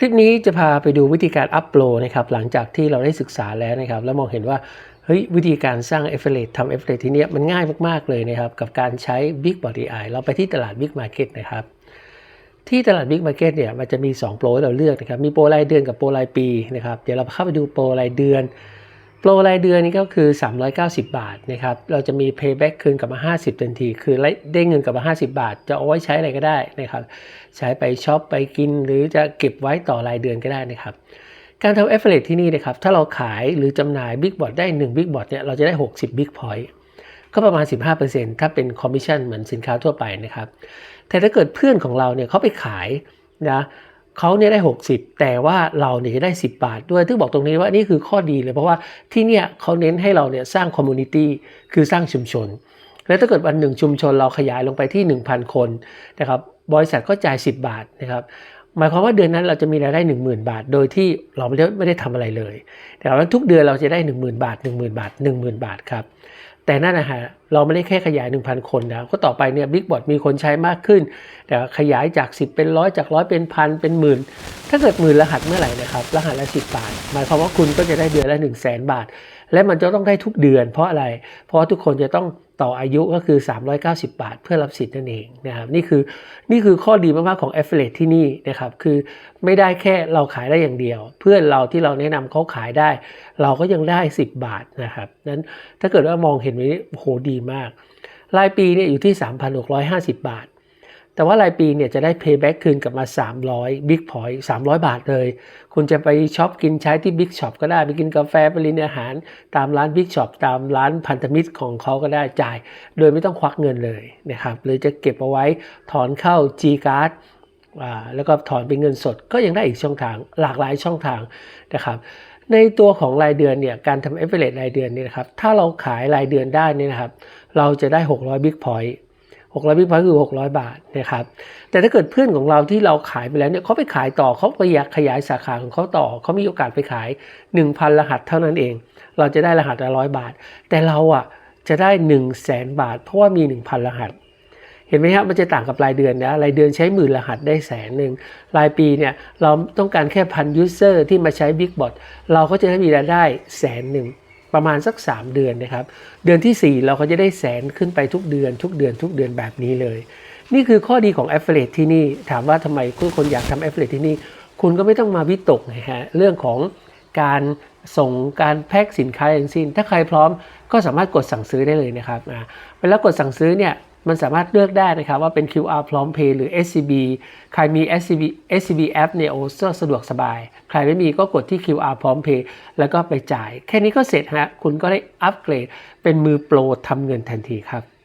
คลิปนี้จะพาไปดูวิธีการอัพโหลดนะครับหลังจากที่เราได้ศึกษาแล้วนะครับ แล้วมองเห็นว่าเฮ้ยวิธีการสร้าง a f f i l i a t e ทำ a f f i l i a t e ที่เนี้ยมันง่ายมากๆเลยนะครับ กับการใช้ Big Body Eye เราไปที่ตลาด Big Market นะครับ ที่ตลาด Big Market เนี่ยมันจะมี 2 โปรให้เราเลือกนะครับ มีโปรรายเดือนกับโปรรายปีนะครับ เดี๋ยวเราเข้าไปดูโปรรายเดือน โปรรายเดือนนี่ก็คือ 390 บาทนะครับ เราจะมี payback คืนกลับมา 50 ทันที คือได้เงินกลับมา 50 บาท จะเอาไว้ใช้อะไรก็ได้นะครับ ใช้ไปช็อปไปกิน หรือจะเก็บไว้ต่อรายเดือนก็ได้นะครับ การทำ affiliate ที่นี่นะครับ ถ้าเราขายหรือจำหน่าย Big Bot ได้ 1 Big Bot เนี่ย เราจะได้ 60 Big Point ก็ประมาณ 15%ถ้าเป็นคอมมิชชั่นเหมือนสินค้าทั่วไปนะครับ แต่ถ้าเกิดเพื่อนของเราเนี่ยเขาไปขายนะ เขาเนี่ยได้ 60 แต่ว่าเราเนี่ยจะได้ 10 บาทด้วยซึ่งบอกตรงนี้ว่านี่คือข้อดีเลย เพราะว่าที่เนี่ยเขาเน้นให้เราเนี่ยสร้างคอมมูนิตี้คือสร้างชุมชน แล้วถ้าเกิดวันหนึ่งชุมชนเราขยายลงไปที่ 1,000 คนนะครับบริษัทก็จ่าย 10 บาทนะครับหมายความว่าเดือนนั้นเราจะมีรายได้ 10,000 บาท โดยที่เราไม่ได้ไม่ได้ทำอะไรเลยแต่ว่าทุกเดือนเราจะได้ 10,000 บาท 10,000 บาท 10,000 บาทครับ แต่นั่นนะฮะเราไม่ได้แค่ขยาย 1,000 คนนะก็ต่อไปเนี่ยบิ๊กบอทมีคนใช้มากขึ้น แต่ขยายจาก 10 เป็นร้อยจากร้อยเป็นพันเป็นหมื่น ถ้าเกิดหมื่นรหัสเมื่อไหร่นะครับ รหัสละ 10 บาท หมายความว่าคุณก็จะได้เดือนละ 1 0 0 0 0แบาท และมันจะต้องได้ทุกเดือนเพราะอะไร เพราะทุกคนจะต้อง ต่ออายุก็คือ 390 บาท เพื่อรับสิทธิ์นั่นเองนะครับนี่คือนี่คือข้อดีมากๆของ Affiliate ที่นี่นะครับคือไม่ได้แค่เราขายได้อย่างเดียว เพื่อนเราที่เราแนะนำเขาขายได้ เราก็ยังได้ 10 บาทนะครับนั้นถ้าเกิดว่ามองเห็นไว้นี่โหดีมาก รายปีเนี่ยอยู่ที่ 3,650 บาท แต่ว่ารายปีเนี่ยจะได้ payback คืนกลับมา 300 big point 300 บาทเลย คุณจะไปช็อปกินใช้ที่ big shop ก็ได้ ไปกินกาแฟไปรินอาหาร ตามร้าน big shop ตามร้านพันธมิตรของเขาก็ได้จ่าย โดยไม่ต้องควักเงินเลยนะครับหรือจะเก็บเอาไว้ถอนเข้า G card อ่าแล้วก็ถอนเป็นเงินสดก็ยังได้อีกช่องทางหลากหลายช่องทางนะครับในตัวของรายเดือนเนี่ยการทำ affiliate รายเดือนเนี่ยนะครับถ้าเราขายรายเดือนได้นี่นะครับเราจะได้ 600 big point 600 big point คือ 600 บาทนะครับ แต่ถ้าเกิดเพื่อนของเราที่เราขายไปแล้วเนี่ยเขาไปขายต่อเขาไปอยากขยายสาขาของเขาต่อเขามีโอกาสไปขาย 1,000 รหัสเท่านั้นเอง เราจะได้รหัสละร้อยบาท แต่เราอะจะได้ 1 0 0 0 0แบาท เพราะว่ามี 1,000 รหัส เห็นไหมครับมันจะต่างกับรายเดือนนะรายเดือนใช้หมื่นรหัสได้แสนหนึ่งรายปีเนี่ยเราต้องการแค่พันยูเซอร์ที่มาใช้ Big Bot เราก็จะได้มีรายได้แสนหนึ่ง ประมาณสัก 3 เดือนนะครับ เดือนที่ 4 เราก็จะได้แสนขึ้นไปทุกเดือนทุกเดือนทุกเดือนแบบนี้เลย นี่คือข้อดีของ Affiliate ที่นี่ ถามว่าทำไมทุกคนอยากทำ Affiliate ที่นี่ คุณก็ไม่ต้องมาวิตกนะฮะเรื่องของการส่งการแพ็คสินค้าอย่างสิ้น ถ้าใครพร้อมก็สามารถกดสั่งซื้อได้เลยนะครับอ่าเวลากดสั่งซื้อเนี่ย มันสามารถเลือกได้นะครับว่าเป็น QR พร้อมเพย์หรือ SCB ใครมี SCB SCB app เนี่ยโอ้สะดวกสบาย ใครไม่มีก็กดที่ QR พร้อมเพย์แล้วก็ไปจ่าย แค่นี้ก็เสร็จฮะคุณก็ได้อัปเกรดเป็นมือโปรทำเงินทันทีครับ